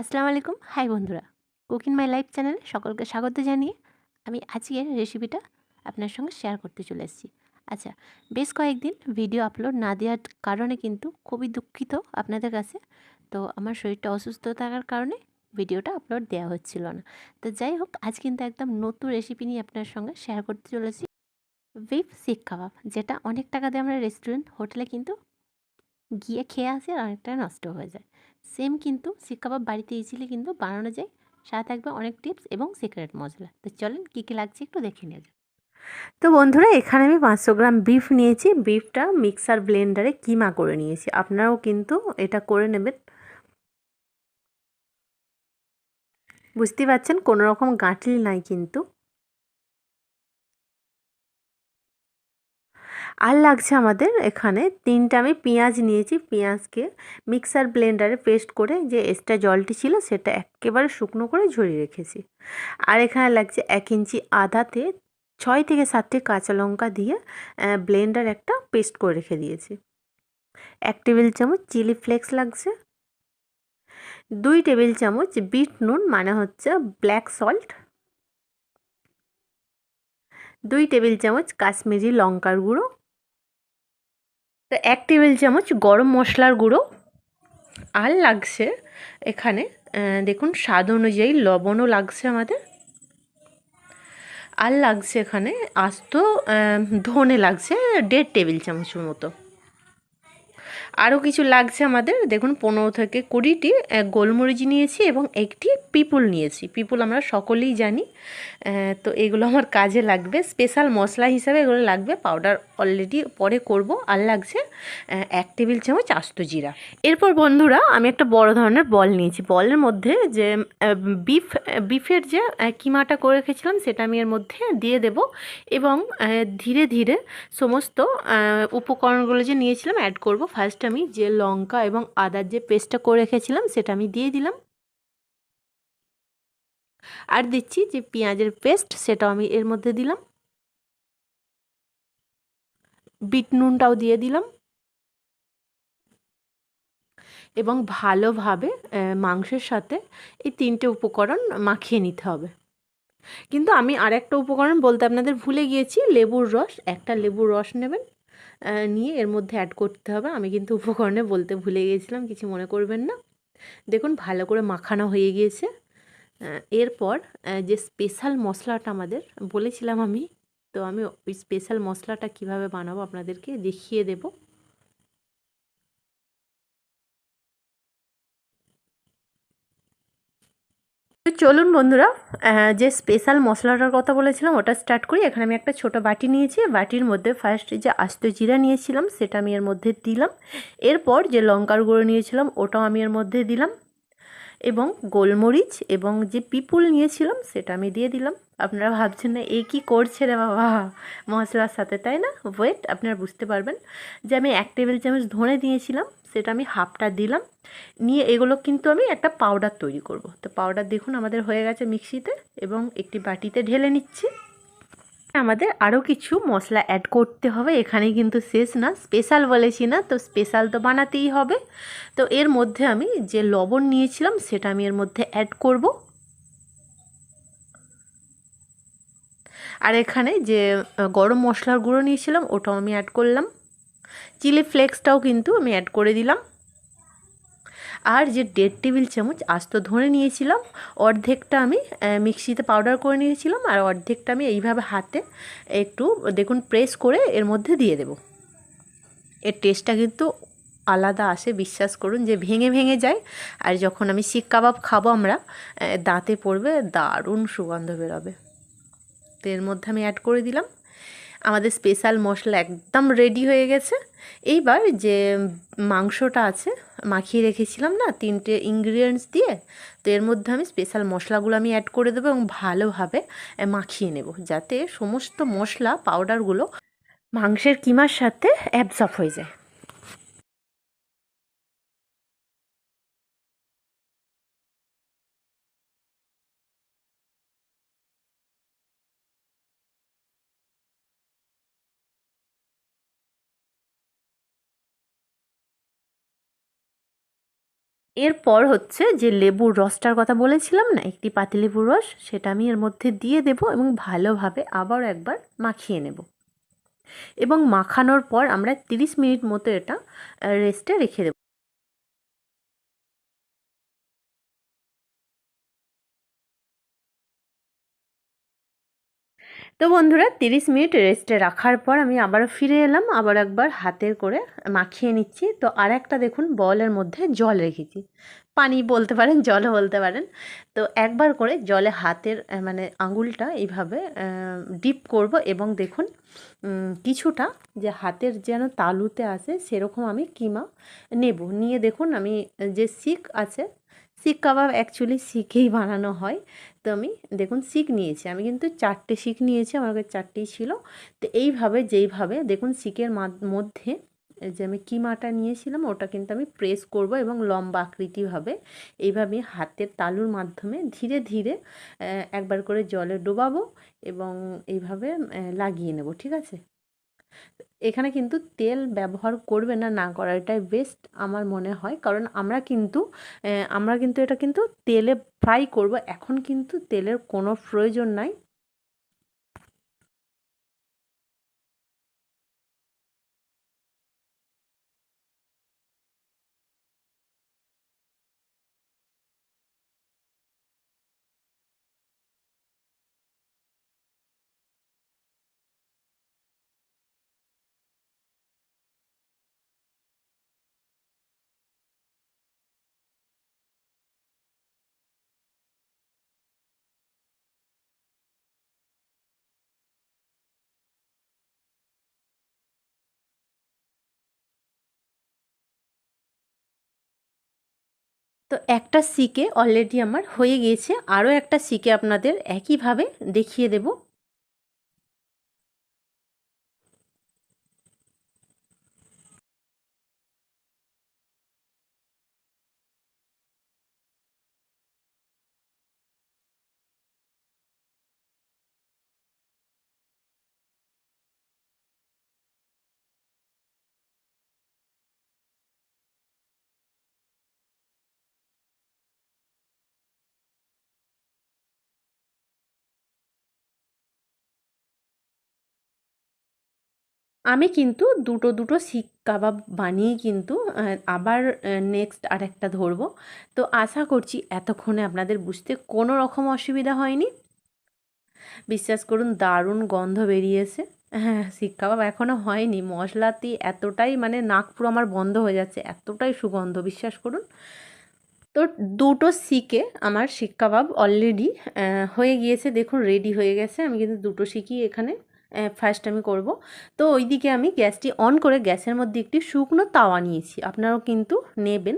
আসসালামু আলাইকুম। হাই বন্ধুরা, কুকিং মাই লাইফ চ্যানেলে সকলকে স্বাগত জানিয়ে আমি আজকের রেসিপিটা আপনার সঙ্গে শেয়ার করতে চলে এসেছি। আচ্ছা বেশ কয়েকদিন ভিডিও আপলোড না দেওয়ার কারণে কিন্তু খুবই দুঃখিত আপনাদের কাছে। তো আমার শরীরটা অসুস্থ থাকার কারণে ভিডিওটা আপলোড দেওয়া হচ্ছিল না। তো যাই হোক, আজ কিন্তু একদম নতুন রেসিপি নিয়ে আপনার সঙ্গে শেয়ার করতে চলেছি। বিফ শিক কাবাব, যেটা অনেক টাকা দিয়ে আমরা রেস্টুরেন্ট, হোটেলে কিন্তু গিয়ে খেয়ে আসি আর অনেকটা নষ্ট হয়ে যায়। সেম কিন্তু শিক কাবাব বাড়িতে ইজিলি কিন্তু বানানো যায়। সাথে থাকবে অনেক টিপস এবং সিক্রেট মশলা। তো চলেন কী কী লাগছে একটু দেখে নেওয়া যাক। তো বন্ধুরা, এখানে আমি পাঁচশো গ্রাম বিফ নিয়েছি। বিফটা মিক্সার ব্লেন্ডারে কিমা করে নিয়েছি। আপনারাও কিন্তু এটা করে নেবেন। বুঝতে পারছেন, কোনো রকম গাঁটলি নাই কিন্তু। আর লাগছে আমাদের এখানে তিনটা আমি পেঁয়াজ নিয়েছি, পেঁয়াজকে মিক্সার ব্লেন্ডারে পেস্ট করে যে এক্সট্রা জলটি ছিল সেটা একেবারে শুকনো করে ঝরিয়ে রেখেছি। আর এখানে লাগছে এক ইঞ্চি আদাতে ছয় থেকে সাতটি কাঁচা লঙ্কা দিয়ে ব্লেন্ডার একটা পেস্ট করে রেখে দিয়েছি। এক টেবিল চামচ চিলি ফ্লেক্স লাগছে। দুই টেবিল চামচ বিট নুন মানে হচ্ছে ব্ল্যাক সল্ট দুই টেবিল চামচ কাশ্মীরি লঙ্কার গুঁড়ো। তো এক টেবিল চামচ গরম মশলার গুঁড়ো। আর লাগছে এখানে দেখুন, স্বাদ অনুযায়ী লবণও লাগছে আমাদের। আর লাগছে এখানে আস্ত ধনে লাগছে, দেড় টেবিল চামচের মতো। আরও কিছু লাগছে আমাদের। দেখুন, পনেরো থেকে কুড়িটি গোলমরিচ নিয়েছি এবং একটি পিপুল নিয়েছি। পিপুল আমরা সকলেই জানি। তো এগুলো আমার কাজে লাগবে। স্পেশাল মশলা হিসাবে এগুলো লাগবে। পাউডার অলরেডি পরে করব। আর লাগছে এক টেবিল চামচ আস্ত জিরা। এরপর বন্ধুরা, আমি একটা বড় ধরনের বল নিয়েছি। বলের মধ্যে যে বিফ, বিফের যে কিমাটা করে রেখেছিলাম, সেটা আমি এর মধ্যে দিয়ে দেব এবং ধীরে ধীরে সমস্ত উপকরণগুলো যে নিয়েছিলাম অ্যাড করব। ফার্স্ট আমি যে লঙ্কা এবং আদার যে পেস্টটা করে রেখেছিলাম, সেটা আমি দিয়ে দিলাম। আর দিচ্ছি যে পেঁয়াজের পেস্ট, সেটাও আমি এর মধ্যে দিলাম। বিট নুনটাও দিয়ে দিলাম। এবং ভালোভাবে মাংসের সাথে এই তিনটে উপকরণ মাখিয়ে নিতে হবে। কিন্তু আমি আরেকটা উপকরণ বলতে আপনাদের ভুলে গিয়েছি, লেবুর রস। একটা লেবুর রস নেবেন নিয়ে এর মধ্যে অ্যাড করতে হবে। আমি কিন্তু উপকরণে বলতে ভুলে গিয়েছিলাম, কিছু মনে করবেন না। দেখুন, ভালো করে মাখানো হয়ে গিয়েছে। এরপর যে স্পেশাল মশলাটা আমাদের, বলেছিলাম আমি, তো আমি ওই স্পেশাল মশলাটা কীভাবে বানাবো আপনাদেরকে দেখিয়ে দেবো। চলুন বন্ধুরা যে স্পেশাল মশলাটার কথা বলেছিলাম, ওটা স্টার্ট করি। এখানে আমি একটা ছোট বাটি নিয়েছি। বাটির মধ্যে ফার্স্ট যে আস্ত জিরা নিয়েছিলাম, সেটা আমি এর মধ্যে দিলাম। এরপর যে লঙ্কার গুঁড়ো নিয়েছিলাম, ওটাও আমি এর মধ্যে দিলাম। এবং গোলমরিচ এবং যে পিপুল নিয়েছিলাম, সেটা আমি দিয়ে দিলাম। আপনারা ভাবছেন না এই কী করছে রে বাবা? মশলার সাথে, তাই না? ওয়েট আপনারা বুঝতে পারবেন। যে আমি এক টেবিল চামচ ধনে দিয়েছিলাম। সেটা আমি হাফটা দিলাম, নিয়ে এগুলো কিন্তু আমি একটা পাউডার তৈরি করব। তো পাউডার দেখুন আমাদের হয়ে গেছে মিক্সিতে এবং একটি বাটিতে ঢেলে নিচ্ছি। আমাদের আরও কিছু মশলা অ্যাড করতে হবে এখানে কিন্তু শেষ না স্পেশাল বলেছি না, তো স্পেশাল তো বানাতেই হবে। তো এর মধ্যে আমি যে লবণ নিয়েছিলাম, সেটা আমি এর মধ্যে অ্যাড করব। আর এখানে যে গরম মশলার গুঁড়ো নিয়েছিলাম, ওটাও আমি অ্যাড করলাম। চিলি ফ্লেক্সটাও কিন্তু আমি অ্যাড করে দিলাম। আর যে দেড় টেবিল চামচ আস্ত ধরে নিয়েছিলাম, অর্ধেকটা আমি মিক্সিতে পাউডার করে নিয়েছিলাম, আর অর্ধেকটা আমি এইভাবে হাতে একটু, দেখুন প্রেস করে এর মধ্যে দিয়ে দেব। এর টেস্টটা কিন্তু আলাদা আসে, বিশ্বাস করুন যে ভেঙে ভেঙে যায়। আর যখন আমি শিক কাবাব খাব আমরা দাঁতে পড়বে, দারুণ সুগন্ধ বেরোবে। তো এর মধ্যে আমি অ্যাড করে দিলাম। আমাদের স্পেশাল মশলা একদম রেডি হয়ে গেছে। এইবার যে মাংসটা আছে, মাখিয়ে রেখেছিলাম না, তিনটে ইনগ্রিডিয়েন্টস দিয়ে, তো এর মধ্যে আমি স্পেশাল মশলাগুলো আমি অ্যাড করে দেবো এবং ভালোভাবে মাখিয়ে নেব, যাতে সমস্ত মশলা পাউডারগুলো মাংসের কিমার সাথে অ্যাবজর্ব হয়ে যায়। এরপর হচ্ছে যে লেবুর রসটার কথা বলেছিলাম না, একটি পাতিলেবুর রস, সেটা আমি এর মধ্যে দিয়ে দেব এবং ভালোভাবে আবার একবার মাখিয়ে নেব। এবং মাখানোর পর আমরা 30 মিনিট মতো এটা রেস্টে রেখে দেব। তো বন্ধুরা, তিরিশ মিনিট রেস্টে রাখার পর আমি আবারও ফিরে এলাম, আবার একবার হাতের করে মাখিয়ে নিচ্ছি। তো আর একটা দেখুন, বলের মধ্যে জল রেখেছি। পানি বলতে পারেন, জলও বলতে পারেন। তো একবার করে জলে হাতের মানে আঙুলটা এইভাবে ডিপ করব এবং দেখুন কিছুটা যে হাতের যেন তালুতে আসে সেরকম আমি কিমা নেব। নিয়ে দেখুন আমি যে শিক আছে শিক কাবাব অ্যাকচুয়ালি শিখেই বানানো হয়। তো আমি দেখুন শিক নিয়েছি। আমি কিন্তু চারটে শিক নিয়েছি, আমার কাছে চারটেই ছিল। তো এইভাবে, যেইভাবে দেখুন শিকের মধ্যে যে আমি কিমাটা নিয়েছিলাম, ওটা কিন্তু আমি প্রেস করব এবং লম্বা আকৃতিভাবে এইভাবে হাতের তালুর মাধ্যমে ধীরে ধীরে একবার করে জলে ডোবাবো এবং এইভাবে লাগিয়ে নেব, ঠিক আছে? এখানে কিন্তু তেল ব্যবহার করবে না না করাটাই বেস্ট আমার মনে হয়। কারণ আমরা কিন্তু আমরা কিন্তু এটা কিন্তু তেলে ফ্রাই করব। এখন কিন্তু তেলের কোনো প্রয়োজন নাই। তো একটা সিকে অলরেডি আমার হয়ে গিয়েছে। আরও একটা সিকে আপনাদের একইভাবে দেখিয়ে দেব। আমি কিন্তু দুটো দুটো শিক কাবাব বানিয়ে কিন্তু আবার নেক্সট আরেকটা ধরবো। তো আশা করছি এতক্ষণে আপনাদের বুঝতে কোনো রকম অসুবিধা হয়নি। বিশ্বাস করুন, দারুণ গন্ধ বেরিয়েছে। হ্যাঁ শিক কাবাব এখনও হয়নি। মশলাটি এতটাই মানে নাক পুরো আমার বন্ধ হয়ে যাচ্ছে, এতটাই সুগন্ধ, বিশ্বাস করুন। তো দুটো শিকে আমার শিক কাবাব অলরেডি হয়ে গিয়েছে। দেখুন রেডি হয়ে গেছে। আমি কিন্তু দুটো শিকই এখানে। ফার্স্ট আমি করব। তো ওইদিকে আমি গ্যাসটি অন করে গ্যাসের মধ্যে একটি শুকনো তাওয়া নিয়েছি। আপনারাও কিন্তু নেবেন।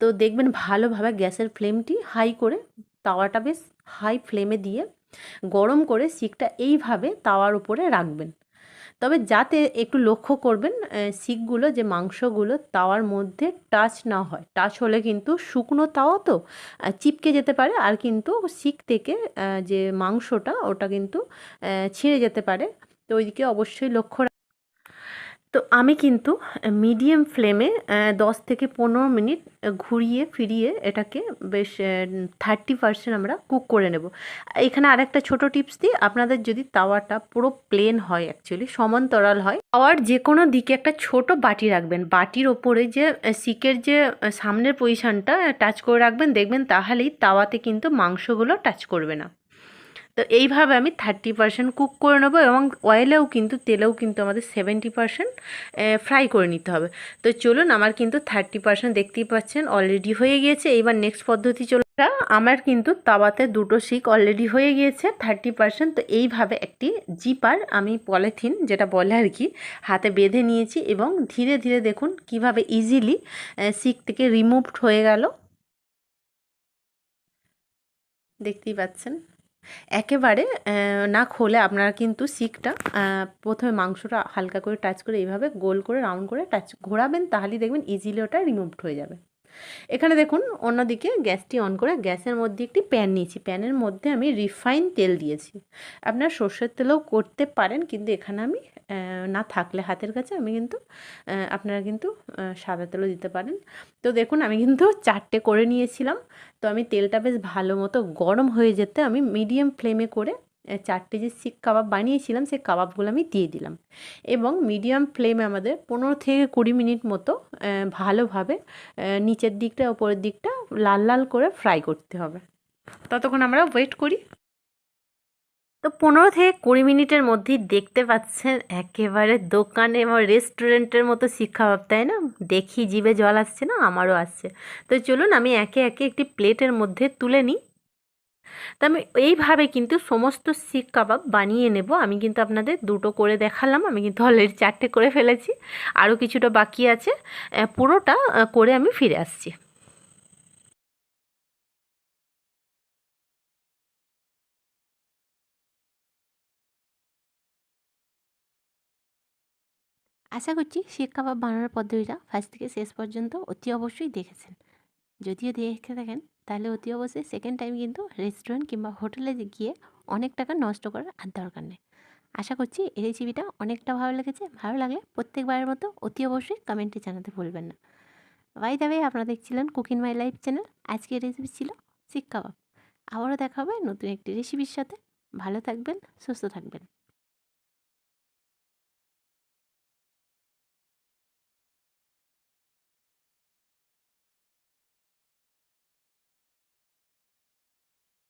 তো দেখবেন ভালোভাবে গ্যাসের ফ্লেমটি হাই করে, তাওয়াটা বেশ হাই ফ্লেমে দিয়ে গরম করে শিকটা এইভাবে তাওয়ার উপরে রাখবেন। তবে যাতে একটু লক্ষ্য করবেন শিকগুলো যে মাংসগুলো তাওয়ার মধ্যে টাচ না হয় টাচ হলে কিন্তু শুকনো তাওয়া তো চিপকে যেতে পারে আর কিন্তু শিক থেকে যে মাংসটা ওটা কিন্তু ছিঁড়ে যেতে পারে। তো ওইদিকে অবশ্যই লক্ষ্য তো আমি কিন্তু মিডিয়াম ফ্লেমে দশ থেকে পনেরো মিনিট ঘুরিয়ে ফিরিয়ে এটাকে বেশ থার্টি পারসেন্ট আমরা কুক করে নেব। এখানে আরেকটা ছোট টিপস দিই, আপনাদের যদি তাওয়াটা পুরো প্লেন হয় অ্যাকচুয়ালি সমান্তরাল হয়, তাওয়ার যে কোনো দিকে একটা ছোট বাটি রাখবেন। বাটির ওপরে যে সিকের যে সামনের পজিশানটা টাচ করে রাখবেন, দেখবেন তাহলেই তাওয়াতে কিন্তু মাংসগুলো টাচ করবে না। তো এইভাবে আমি থার্টি পারসেন্ট কুক করে নেব এবং অয়েলেও কিন্তু, তেলেও কিন্তু আমাদের সেভেন্টি পারসেন্ট ফ্রাই করে নিতে হবে। তো চলুন, আমার কিন্তু থার্টি পারসেন্ট দেখতেই পাচ্ছেন অলরেডি হয়ে গিয়েছে। এইবার নেক্সট পদ্ধতি চলে আমার কিন্তু তাওয়াতে দুটো শিক অলরেডি হয়ে গিয়েছে থার্টি পারসেন্ট তো এইভাবে একটি জিপার আমি পলিথিন যেটা বলে আর কি, হাতে বেঁধে নিয়েছি এবং ধীরে ধীরে দেখুন কীভাবে ইজিলি শিক থেকে রিমুভড হয়ে গেল। দেখতেই পাচ্ছেন? একেবারে না খোলে আপনারা কিন্তু শিকটা প্রথমে মাংসটা হালকা করে টাচ করে এইভাবে গোল করে রাউন্ড করে টাচ ঘোরাবেন, তাহলেই দেখবেন ইজিলি ওটা রিমুভড হয়ে যাবে। এখানে দেখুন, অন্যদিকে গ্যাসটি অন করে গ্যাসের মধ্যে একটি প্যান নিয়েছি। প্যানের মধ্যে আমি রিফাইন তেল দিয়েছি। আপনার সর্ষের তেলেও করতে পারেন, কিন্তু এখানে আমি না থাকলে হাতের কাছে আমি কিন্তু আপনারা কিন্তু সাদা তেলও দিতে পারেন। তো দেখুন, আমি কিন্তু চারটে করে নিয়েছিলাম। তো আমি তেলটা বেশ ভালো মতো গরম হয়ে যেতে আমি মিডিয়াম ফ্লেমে করে চারটে যে শিক কাবাব বানিয়েছিলাম, সেই কাবাবগুলো আমি দিয়ে দিলাম। এবং মিডিয়াম ফ্লেমে আমাদের পনেরো থেকে কুড়ি মিনিট মতো ভালোভাবে নিচের দিকটা ওপরের দিকটা লাল লাল করে ফ্রাই করতে হবে। ততক্ষণ আমরা ওয়েট করি। তো পনেরো থেকে কুড়ি মিনিটের মধ্যেই দেখতে পাচ্ছেন একেবারে দোকানে বা রেস্টুরেন্টের মতো শিক্ষা ভাব তাই না? দেখি জিভে জল আসছে না, আমারও আসছে। তো চলুন আমি একে একে একটি প্লেটের মধ্যে তুলে নিই। তো আমি এইভাবে কিন্তু সমস্ত শিক কাবাব বানিয়ে নেব। আমি কিন্তু আপনাদের দুটো করে দেখালাম, আমি কিন্তু অলরেডি চারটে করে ফেলেছি। আরও কিছুটা বাকি আছে। পুরোটা করে আমি ফিরে আসছি। আশা করছি শিক কাবাব বানানোর পদ্ধতিটা ফার্স্ট থেকে শেষ পর্যন্ত অতি অবশ্যই দেখেছেন। যদিও দেখে থাকেন, তাহলে অতি অবশ্যই সেকেন্ড টাইম কিন্তু রেস্টুরেন্ট কিংবা হোটেলে গিয়ে অনেক টাকা নষ্ট করার আর দরকার নেই। আশা করছি এই রেসিপিটা অনেকটা ভালো লেগেছে। ভালো লাগলে প্রত্যেকবারের মতো অতি অবশ্যই কমেন্টে জানাতে ভুলবেন না। বাই দাবে আপনারা দেখছিলেন কুকিং মাই লাইফ চ্যানেল আজকের রেসিপি ছিল শিক কাবাব আবারও দেখা হবে নতুন একটি রেসিপির সাথে। ভালো থাকবেন, সুস্থ থাকবেন।